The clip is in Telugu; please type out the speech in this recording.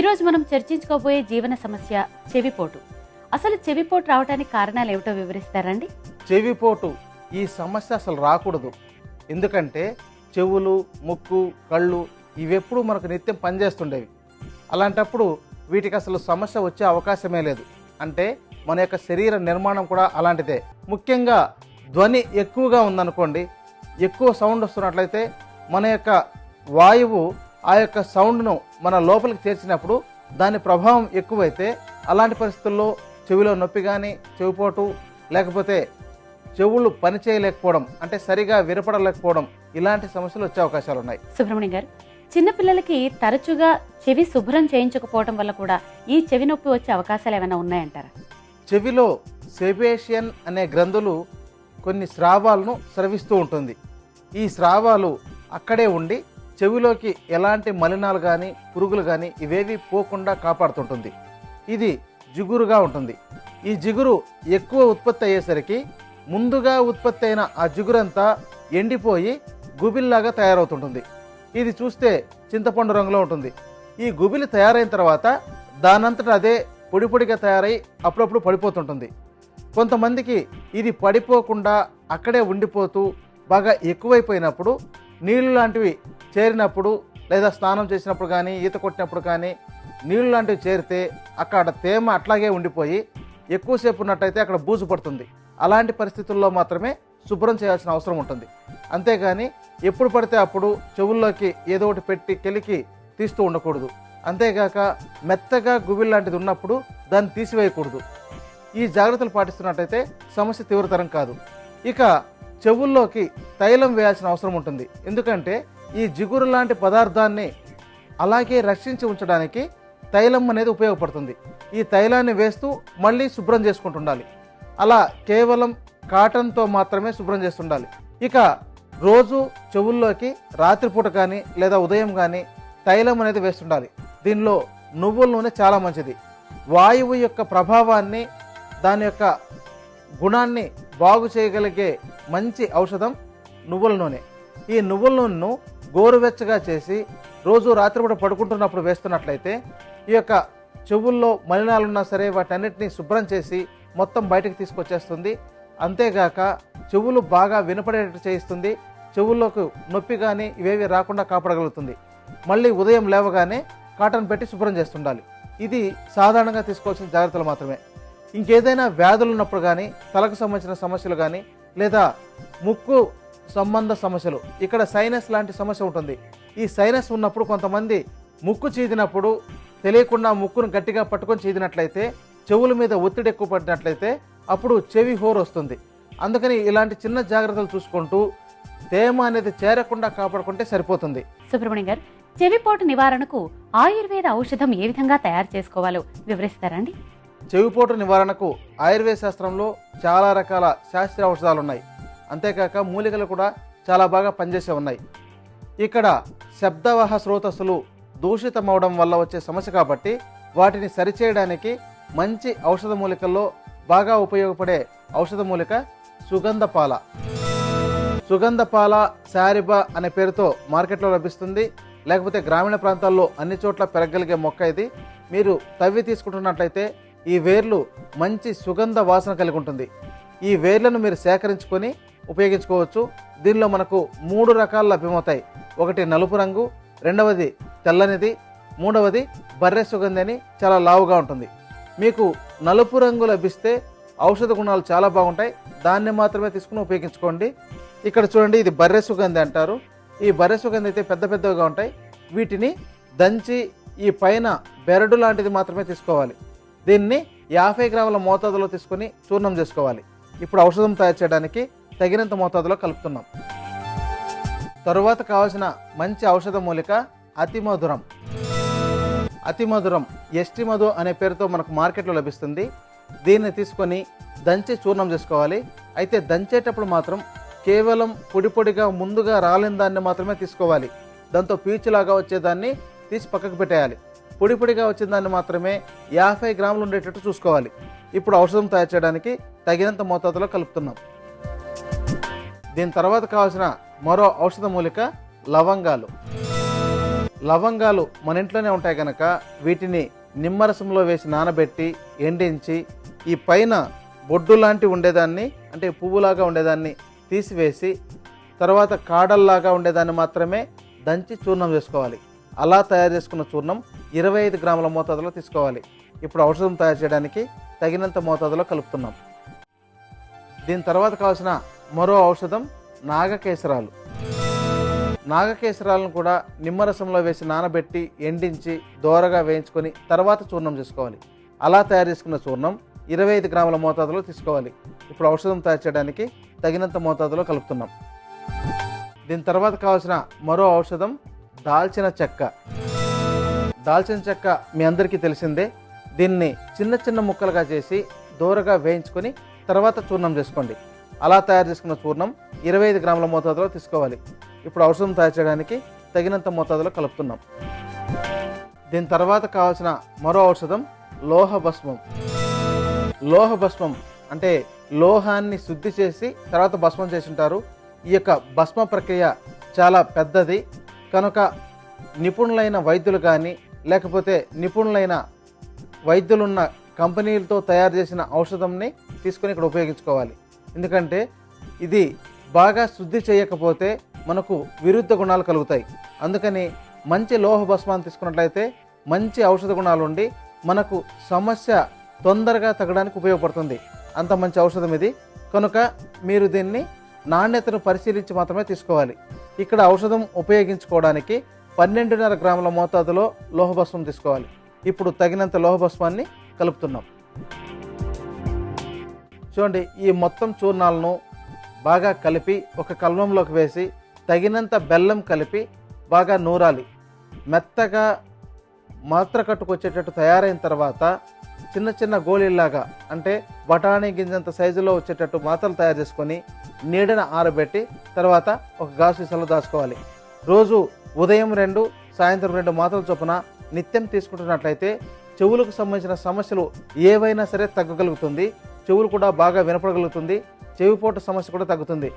ఈరోజు మనం చర్చించుకోబోయే జీవన సమస్య చెవిపోటు. అసలు చెవిపోటు రావడానికి కారణాలు ఏమిటో వివరిస్తారండి? చెవిపోటు ఈ సమస్య అసలు రాకూడదు. ఎందుకంటే చెవులు ముక్కు కళ్ళు ఇవెప్పుడు మనకు నిత్యం పనిచేస్తుండేవి. అలాంటప్పుడు వీటికి అసలు సమస్య వచ్చే అవకాశమే లేదు. అంటే మన యొక్క శరీర నిర్మాణం కూడా అలాంటిదే. ముఖ్యంగా ధ్వని ఎక్కువగా ఉందనుకోండి ఎక్కువ సౌండ్ వస్తున్నట్లయితే మన యొక్క వాయువు ఆ యొక్క సౌండ్ను మన లోపలికి చేర్చినప్పుడు దాని ప్రభావం ఎక్కువైతే అలాంటి పరిస్థితుల్లో చెవిలో నొప్పి కానీ చెవిపోటు లేకపోతే చెవులు పనిచేయలేకపోవడం అంటే సరిగా వినపడలేకపోవడం ఇలాంటి సమస్యలు వచ్చే అవకాశాలు ఉన్నాయి. సుబ్రహ్మణ్యం గారు చిన్నపిల్లలకి తరచుగా చెవి శుభ్రం చేయించకపోవడం వల్ల కూడా ఈ చెవి నొప్పి వచ్చే అవకాశాలు ఏమైనా ఉన్నాయంటారా? చెవిలో సెబేషియన్ అనే గ్రంథులు కొన్ని స్రావాలను స్రవిస్తూ ఉంటుంది. ఈ స్రావాలు అక్కడే ఉండి చెవిలోకి ఎలాంటి మలినాలు కానీ పురుగులు కానీ ఇవేవి పోకుండా కాపాడుతుంటుంది. ఇది జిగురుగా ఉంటుంది. ఈ జిగురు ఎక్కువ ఉత్పత్తి అయ్యేసరికి ముందుగా ఉత్పత్తి అయిన ఆ జిగురంతా ఎండిపోయి గుబిల్లాగా తయారవుతుంటుంది. ఇది చూస్తే చింతపండు రంగులో ఉంటుంది. ఈ గుబిలి తయారైన తర్వాత దానంతట అదే పొడి పొడిగా తయారై అప్పుడప్పుడు పడిపోతుంటుంది. కొంతమందికి ఇది పడిపోకుండా అక్కడే ఉండిపోతూ బాగా ఎక్కువైపోయినప్పుడు నీళ్ళు లాంటివి చేరినప్పుడు లేదా స్నానం చేసినప్పుడు కానీ ఈత కొట్టినప్పుడు కానీ నీళ్ళు లాంటివి చేరితే అక్కడ తేమ అట్లాగే ఉండిపోయి ఎక్కువసేపు ఉన్నట్టయితే అక్కడ బూజు పడుతుంది. అలాంటి పరిస్థితుల్లో మాత్రమే శుభ్రం చేయాల్సిన అవసరం ఉంటుంది. అంతేగాని ఎప్పుడు పడితే అప్పుడు చెవుల్లోకి ఏదో ఒకటి పెట్టి కెలికి తీస్తూ ఉండకూడదు. అంతేగాక మెత్తగా గుబిల్ లాంటిది ఉన్నప్పుడు దాన్ని తీసివేయకూడదు. ఈ జాగ్రత్తలు పాటిస్తున్నట్టయితే సమస్య తీవ్రతరం కాదు. ఇక చెవుల్లోకి తైలం వేయాల్సిన అవసరం ఉంటుంది. ఎందుకంటే ఈ జిగురు లాంటి పదార్థాన్ని అలాగే రక్షించి ఉంచడానికి తైలం అనేది ఉపయోగపడుతుంది. ఈ తైలాన్ని వేస్తూ మళ్ళీ శుభ్రం చేసుకుంటుండాలి. అలా కేవలం కాటన్తో మాత్రమే శుభ్రం చేస్తుండాలి. ఇక రోజు చెవుల్లోకి రాత్రిపూట కానీ లేదా ఉదయం కానీ తైలం అనేది వేస్తుండాలి. దీనిలో నువ్వుల నూనె చాలా మంచిది. వాయువు యొక్క ప్రభావాన్ని దాని యొక్క గుణాన్ని బాగు చేయగలిగే మంచి ఔషధం నువ్వుల నూనె. ఈ నువ్వుల నూనెను గోరువెచ్చగా చేసి రోజు రాత్రిపూట పడుకుంటున్నప్పుడు వేస్తున్నట్లయితే ఈ యొక్క చెవుల్లో మలినాలున్నా సరే వాటన్నిటినీ శుభ్రం చేసి మొత్తం బయటకు తీసుకొచ్చేస్తుంది. అంతేగాక చెవులు బాగా వినపడేటట్టు చేయిస్తుంది. చెవుల్లోకి నొప్పి కానీ ఇవేవి రాకుండా కాపాడగలుగుతుంది. మళ్ళీ ఉదయం లేవగానే కాటన్ పెట్టి శుభ్రం చేస్తుండాలి. ఇది సాధారణంగా తీసుకోవాల్సిన జాగ్రత్తలు మాత్రమే. ఇంకేదైనా వ్యాధులు ఉన్నప్పుడు కానీ తలకు సంబంధించిన సమస్యలు కానీ లేదా ముక్కు సంబంధ సమస్యలు. ఇక్కడ సైనస్ లాంటి సమస్య ఉంటుంది. ఈ సైనస్ ఉన్నప్పుడు కొంతమంది ముక్కు చీదినప్పుడు తెలియకుండా ముక్కును గట్టిగా పట్టుకొని చీదినట్లయితే చెవుల మీద ఒత్తిడి ఎక్కువ పడినట్లయితే అప్పుడు చెవి హోర్ వస్తుంది. అందుకని ఇలాంటి చిన్న జాగ్రత్తలు చూసుకుంటూ తేమ అనేది చేరకుండా కాపాడుకుంటే సరిపోతుంది. సుబ్రహ్మణ్యం గారు చెవిపోటు నివారణకు ఆయుర్వేద ఔషధం ఏ విధంగా తయారు చేసుకోవాలో వివరిస్తారండి చెవిపోటు నివారణకు ఆయుర్వేద శాస్త్రంలో చాలా రకాల శాస్త్రీయ ఔషధాలు ఉన్నాయి. అంతేకాక మూలికలు కూడా చాలా బాగా పనిచేసే ఉన్నాయి. ఇక్కడ శబ్దవాహ స్రోతస్సులు దూషితమవడం వల్ల వచ్చే సమస్య కాబట్టి వాటిని సరిచేయడానికి మంచి ఔషధ మూలికల్లో బాగా ఉపయోగపడే ఔషధ మూలిక సుగంధపాల. సుగంధపాల శారిబా అనే పేరుతో మార్కెట్లో లభిస్తుంది. లేకపోతే గ్రామీణ ప్రాంతాల్లో అన్ని చోట్ల పెరగలిగే మొక్క ఇది. మీరు తవ్వి తీసుకుంటున్నట్లయితే ఈ వేర్లు మంచి సుగంధ వాసన కలిగి ఉంటుంది. ఈ వేర్లను మీరు సేకరించుకొని ఉపయోగించుకోవచ్చు. దీనిలో మనకు మూడు రకాలు లభ్యమవుతాయి. ఒకటి నలుపు రంగు రెండవది తెల్లనిది మూడవది బర్రె సుగంధి అని చాలా లావుగా ఉంటుంది. మీకు నలుపు రంగు లభిస్తే ఔషధ గుణాలు చాలా బాగుంటాయి. దాన్ని మాత్రమే తీసుకుని ఉపయోగించుకోండి. ఇక్కడ చూడండి ఇది బర్రె సుగంధి అంటారు. ఈ బర్రె సుగంధి అయితే పెద్ద పెద్దగా ఉంటాయి. వీటిని దంచి ఈ పైన బెరడు లాంటిది మాత్రమే తీసుకోవాలి. దీన్ని యాభై గ్రాముల మోతాదులో తీసుకొని చూర్ణం చేసుకోవాలి. ఇప్పుడు ఔషధం తయారు చేయడానికి తగినంత మోతాదులో కలుపుతున్నాం. తరువాత కావాల్సిన మంచి ఔషధ మూలిక అతి మధురం అతి మధురం ఎస్టి మధు అనే పేరుతో మనకు మార్కెట్లో లభిస్తుంది. దీన్ని తీసుకొని దంచి చూర్ణం చేసుకోవాలి. అయితే దంచేటప్పుడు మాత్రం కేవలం పొడి పొడిగా ముందుగా రాలిన దాన్ని మాత్రమే తీసుకోవాలి. దాంతో పీచులాగా వచ్చేదాన్ని తీసి పక్కకు పెట్టేయాలి. పొడి పొడిగా వచ్చిన దాన్ని మాత్రమే యాభై గ్రాములు ఉండేటట్టు చూసుకోవాలి. ఇప్పుడు ఔషధం తయారు చేయడానికి తగినంత మోతాదులో కలుపుతున్నాం. దీని తర్వాత కావాల్సిన మరో ఔషధ మూలిక లవంగాలు. లవంగాలు మన ఇంట్లోనే ఉంటాయి కనుక వీటిని నిమ్మరసంలో వేసి నానబెట్టి ఎండించి ఈ పైన బొడ్డు లాంటి ఉండేదాన్ని అంటే పువ్వులాగా ఉండేదాన్ని తీసివేసి తర్వాత కాడల్లాగా ఉండేదాన్ని మాత్రమే దంచి చూర్ణం చేసుకోవాలి. అలా తయారు చేసుకున్న చూర్ణం ఇరవై ఐదు గ్రాముల మోతాదులో తీసుకోవాలి. ఇప్పుడు ఔషధం తయారు చేయడానికి తగినంత మోతాదులో కలుపుతున్నాం. దీని తర్వాత కావాల్సిన మరో ఔషధం నాగకేసరాలు. నాగకేసరాలను కూడా నిమ్మరసంలో వేసి నానబెట్టి ఎండించి దోరగా వేయించుకొని తర్వాత చూర్ణం చేసుకోవాలి. అలా తయారు చేసుకున్న చూర్ణం ఇరవై ఐదు గ్రాముల మోతాదులో తీసుకోవాలి. ఇప్పుడు ఔషధం తయారు చేయడానికి తగినంత మోతాదులో కలుపుతున్నాం. దీని తర్వాత కావాల్సిన మరో ఔషధం దాల్చిన చెక్క. దాల్చిన చెక్క మీ అందరికీ తెలిసిందే. దీన్ని చిన్న చిన్న ముక్కలుగా చేసి దూరగా వేయించుకొని తర్వాత చూర్ణం చేసుకోండి. అలా తయారు చేసుకున్న చూర్ణం ఇరవై ఐదు గ్రాముల మోతాదులో తీసుకోవాలి. ఇప్పుడు ఔషధం తయారు చేయడానికి తగినంత మోతాదులో కలుపుతున్నాం. దీని తర్వాత కావాల్సిన మరో ఔషధం లోహ భస్మం. లోహ భస్మం అంటే లోహాన్ని శుద్ధి చేసి తర్వాత భస్మం చేసి ఉంటారు ఈ యొక్క భస్మ ప్రక్రియ చాలా పెద్దది. కనుక నిపుణులైన వైద్యులు కానీ లేకపోతే నిపుణులైన వైద్యులున్న కంపెనీలతో తయారు చేసిన ఔషధంని తీసుకొని ఇక్కడ ఉపయోగించుకోవాలి. ఎందుకంటే ఇది బాగా శుద్ధి చేయకపోతే మనకు విరుద్ధ గుణాలు కలుగుతాయి. అందుకని మంచి లోహ భస్మాన్ని తీసుకున్నట్లయితే మంచి ఔషధ గుణాలు ఉండి మనకు సమస్య తొందరగా తగ్గడానికి ఉపయోగపడుతుంది. అంత మంచి ఔషధం ఇది. కనుక మీరు దీన్ని నాణ్యతను పరిశీలించి మాత్రమే తీసుకోవాలి. ఇక్కడ ఔషధం ఉపయోగించుకోవడానికి పన్నెండున్నర గ్రాముల మోతాదులో లోహభస్మం తీసుకోవాలి. ఇప్పుడు తగినంత లోహభస్మాన్ని కలుపుతున్నాం. చూడండి ఈ మొత్తం చూర్ణాలను బాగా కలిపి ఒక కల్వంలోకి వేసి తగినంత బెల్లం కలిపి బాగా నూరాలి. మెత్తగా మాత్ర కట్టుకొచ్చేటట్టు తయారైన తర్వాత చిన్న చిన్న గోళీల్లాగా అంటే బఠానీ గింజంత సైజులో వచ్చేటట్టు మాత్రలు తయారు చేసుకొని నీడన ఆరబెట్టి తర్వాత ఒక గాసు సీసాలో దాచుకోవాలి. రోజు ఉదయం రెండు సాయంత్రం రెండు మాత్రల చొప్పున నిత్యం తీసుకుంటున్నట్లయితే చెవులకు సంబంధించిన సమస్యలు ఏవైనా సరే తగ్గగలుగుతుంది. చెవులు కూడా బాగా వినపడగలుగుతుంది. చెవిపోటు సమస్య కూడా తగ్గుతుంది.